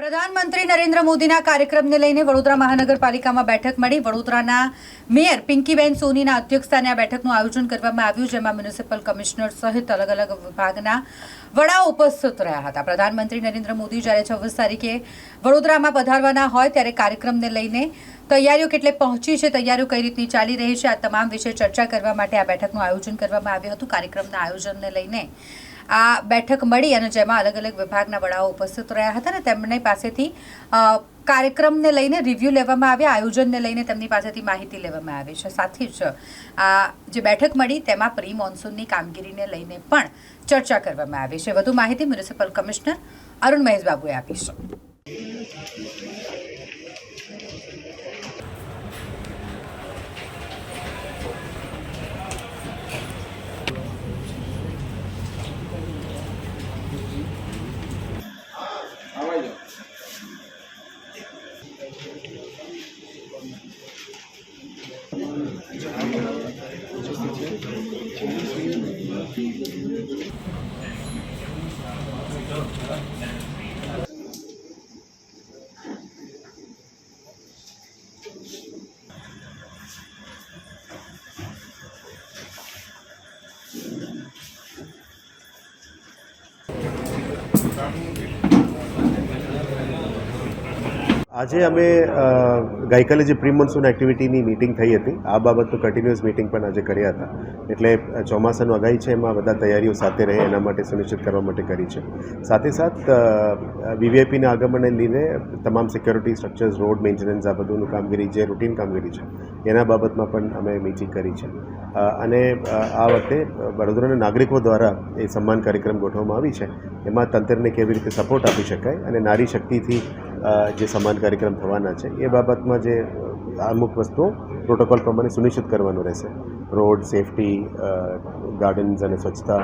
પ્રધાનમંત્રી નરેન્દ્ર મોદીના કાર્યક્રમને લઈને વડોદરા મહાનગરપાલિકામાં બેઠક મળી. વડોદરાના મેયર પિંકીબેન સોનીના અધ્યક્ષસ્થાને આ બેઠકનું આયોજન કરવામાં આવ્યું, જેમાં મ્યુનિસિપલ કમિશનર સહિત અલગ અલગ વિભાગના વડાઓ ઉપસ્થિત રહ્યા હતા. પ્રધાનમંત્રી નરેન્દ્ર મોદી જ્યારે છવ્વીસ તારીખે વડોદરામાં પધારવાના હોય ત્યારે કાર્યક્રમને લઈને તૈયારીઓ કેટલે પહોંચી છે, તૈયારીઓ કઈ રીતની ચાલી રહી છે, આ તમામ વિશે ચર્ચા કરવા માટે આ બેઠકનું આયોજન કરવામાં આવ્યું હતું. કાર્યક્રમના આયોજનને લઈને આ બેઠક મળી અને જેમાં અલગ અલગ વિભાગના વડાઓ ઉપસ્થિત રહ્યા હતા અને તેમની પાસેથી કાર્યક્રમને લઈને રિવ્યૂ લેવામાં આવ્યા, આયોજનને લઈને તેમની પાસેથી માહિતી લેવામાં આવી છે. સાથે જ, આ જે બેઠક મળી તેમાં પ્રી મોન્સૂનની કામગીરીને લઈને પણ ચર્ચા કરવામાં આવી છે. વધુ માહિતી મ્યુનિસિપલ કમિશનર અરુણ મહેશબાબુએ આપી છે. Thank you. આજે અમે ગઈકાલે જે પ્રી મોન્સૂન એક્ટિવિટીની મિટિંગ થઈ હતી, આ બાબતનું કન્ટિન્યુઅસ મિટિંગ પણ આજે કર્યા હતા. એટલે ચોમાસાનું આગાહી છે, એમાં બધા તૈયારીઓ સાથે રહે, એના માટે સુનિશ્ચિત કરવા માટે કરી છે. સાથે સાથ વીવીઆઈપીના આગમનને લીધે તમામ સિક્યોરિટી સ્ટ્રક્ચર્સ રોડ મેન્ટેનન્સ આ બધુંનું કામગીરી, જે રૂટીન કામગીરી છે, એના બાબતમાં પણ અમે મિટિંગ કરી છે. અને આ વખતે વડોદરાના નાગરિકો દ્વારા એ સન્માન કાર્યક્રમ ગોઠવવામાં આવી છે. એમાં તંત્રને કેવી રીતે સપોર્ટ આપી શકાય અને નારી શક્તિથી જે સમાન કાર્યક્રમ થવાના છે, એ બાબતમાં જે અમુક વસ્તુઓ પ્રોટોકોલ પ્રમાણે સુનિશ્ચિત કરવાનું રહેશે. રોડ સેફટી ગાર્ડન્સ અને સ્વચ્છતા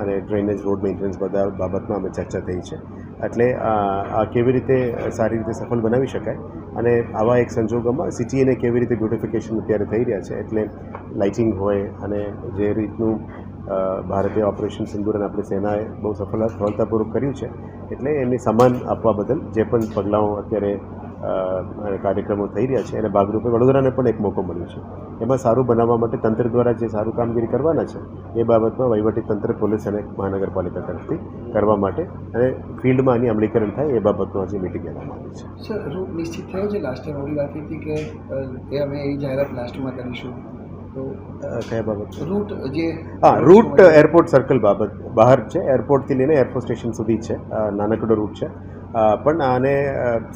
અને ડ્રેનેજ, રોડ મેન્ટેનન્સ બધા બાબતમાં અમે ચર્ચા થઈ છે. એટલે આ કેવી રીતે સારી રીતે સફળ બનાવી શકાય અને આવા એક સંજોગોમાં સિટીને કેવી રીતે બ્યુટિફિકેશન અત્યારે થઈ રહ્યા છે, એટલે લાઇટિંગ હોય અને જે રીતનું ભારતીય ઓપરેશન સિંદુરન આપણી સેનાએ બહુ સફળ સફળતાપૂર્વક કર્યું છે એટલે એમને સન્માન આપવા બદલ જે પણ પગલાઓ અત્યારે કાર્યક્રમો થઈ રહ્યા છે, એને ભાગરૂપે વડોદરાને પણ એક મોકો મળ્યો છે. એમાં સારું બનાવવા માટે તંત્ર દ્વારા જે સારું કામગીરી કરવાના છે, એ બાબતમાં વહીવટી તંત્ર, પોલીસ અને મહાનગરપાલિકા તરફથી કરવા માટે અને ફિલ્ડમાં આની અમલીકરણ થાય એ બાબતનું આજે મિટિંગ લેવામાં આવી છે. સર નિશ્ચિત થયો છે લાસ્ટ ટાઈમ એવી વાત હતી કે અમે એવી જાહેરાત લાસ્ટમાં કરીશું. તો કયા બાબત? રૂટ જે હા રૂટ એરપોર્ટ સર્કલ બાબત બહાર છે. એરપોર્ટથી લઈને એરપોર્ટ સ્ટેશન સુધી છે. નાનકડો રૂટ છે. પણ આને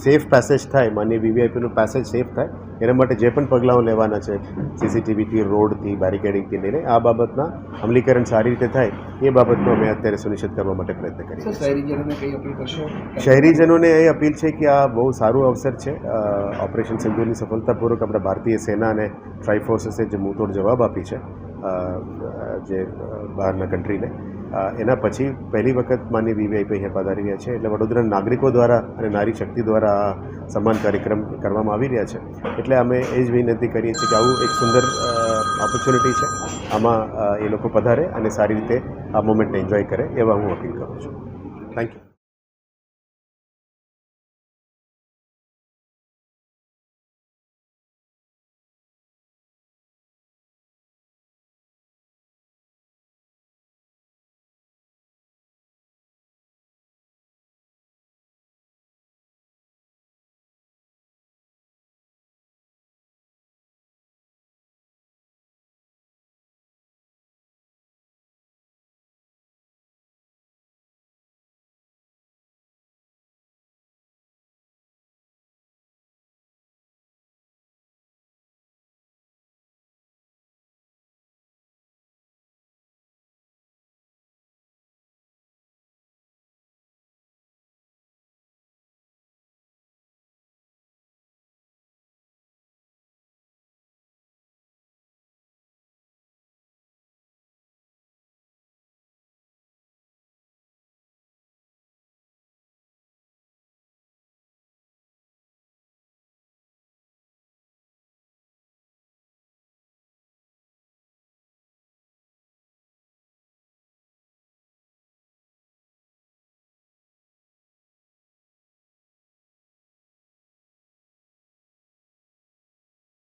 સેફ પેસેજ થાય. માન્ય વીવીઆઈપીનું પેસેજ સેફ થાય. એના માટે જે પણ પગલાઓ લેવાના છે સીસીટીવીથી રોડથી બેરિકેડિંગથી લઈને આ બાબતના અમલીકરણ સારી રીતે થાય એ બાબતનો અમે અત્યારે સુનિશ્ચિત કરવા માટે પ્રયત્ન કરીએ શહેરીજનોને એ અપીલ છે કે આ બહુ સારું અવસર છે. ઓપરેશન સિંધુની સફળતાપૂર્વક આપણા ભારતીય સેના અને ટ્રાઈ ફોર્સીસે જે મૂતોડ જવાબ આપી છે જે બહારના કન્ટ્રીને એના પછી પહેલી વખત માન્ય વીવીઆઈપી અહીંયા પધારી રહ્યા છે. એટલે વડોદરાના નાગરિકો દ્વારા અને નારી શક્તિ દ્વારા આ સન્માન કાર્યક્રમ કરવામાં આવી રહ્યા છે. એટલે અમે એ જ વિનંતી કરીએ છીએ કે આવું એક સુંદર ઓપોર્ચ્યુનિટી છે. આમાં એ લોકો પધારે અને સારી રીતે આ મોમેન્ટને એન્જોય કરે એવા હું અપીલ કરું છું. Thank you